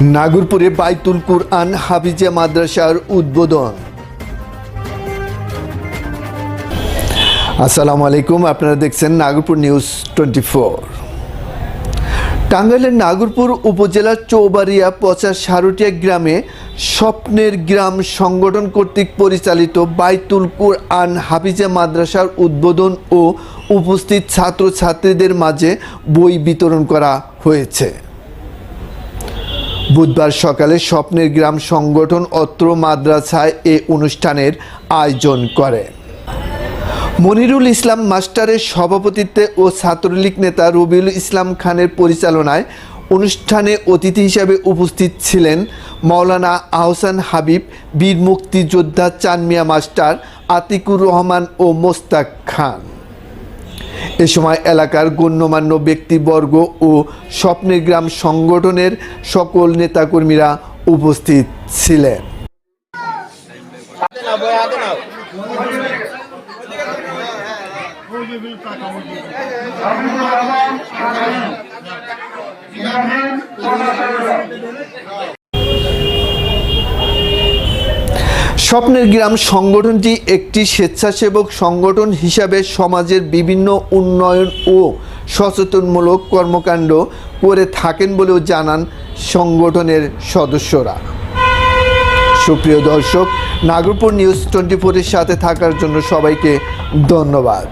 নাগরপুরে বাইতুল কুরআন হাফিজা মাদ্রাসার উদ্বোধন। আসসালামু আলাইকুম, আপনারা দেখছেন নাগরপুর নিউজ টোয়েন্টি ফোর। টাঙ্গাইলের নাগরপুর উপজেলার চৌবাড়িয়া পচা সারুটিয়া গ্রামে স্বপ্নের গ্রাম সংগঠন কর্তৃক পরিচালিত বাইতুল কুরআন হাফিজা মাদ্রাসার উদ্বোধন ও উপস্থিত ছাত্রছাত্রীদের মাঝে বই বিতরণ করা হয়েছে। বুধবার সকালে স্বপ্নের গ্রাম সংগঠন অত্র মাদ্রাসায় এ অনুষ্ঠানের আয়োজন করে। মনিরুল ইসলাম মাস্টারের সভাপতিত্বে ও ছাত্রলীগ নেতা রবিউল ইসলাম খানের পরিচালনায় অনুষ্ঠানে অতিথি হিসাবে উপস্থিত ছিলেন মাওলানা আহসান হাবিব, বীর মুক্তিযোদ্ধা চানমিয়া মাস্টার, আতিকুর রহমান ও মোস্তাক খান। এ সময় এলাকার গণ্যমান্য ব্যক্তিবর্গ ও স্বপ্নের গ্রাম সংগঠনের সকল নেতাকর্মীরা উপস্থিত ছিলেন। স্বপ্নের গ্রাম সংগঠনটি একটি স্বেচ্ছাসেবক সংগঠন হিসাবে সমাজের বিভিন্ন উন্নয়ন ও সচেতনমূলক কর্মকাণ্ড করে থাকেন বলেও জানান সংগঠনের সদস্যরা। সুপ্রিয় দর্শক, নাগরপুর নিউজ টোয়েন্টি ফোরের সাথে থাকার জন্য সবাইকে ধন্যবাদ।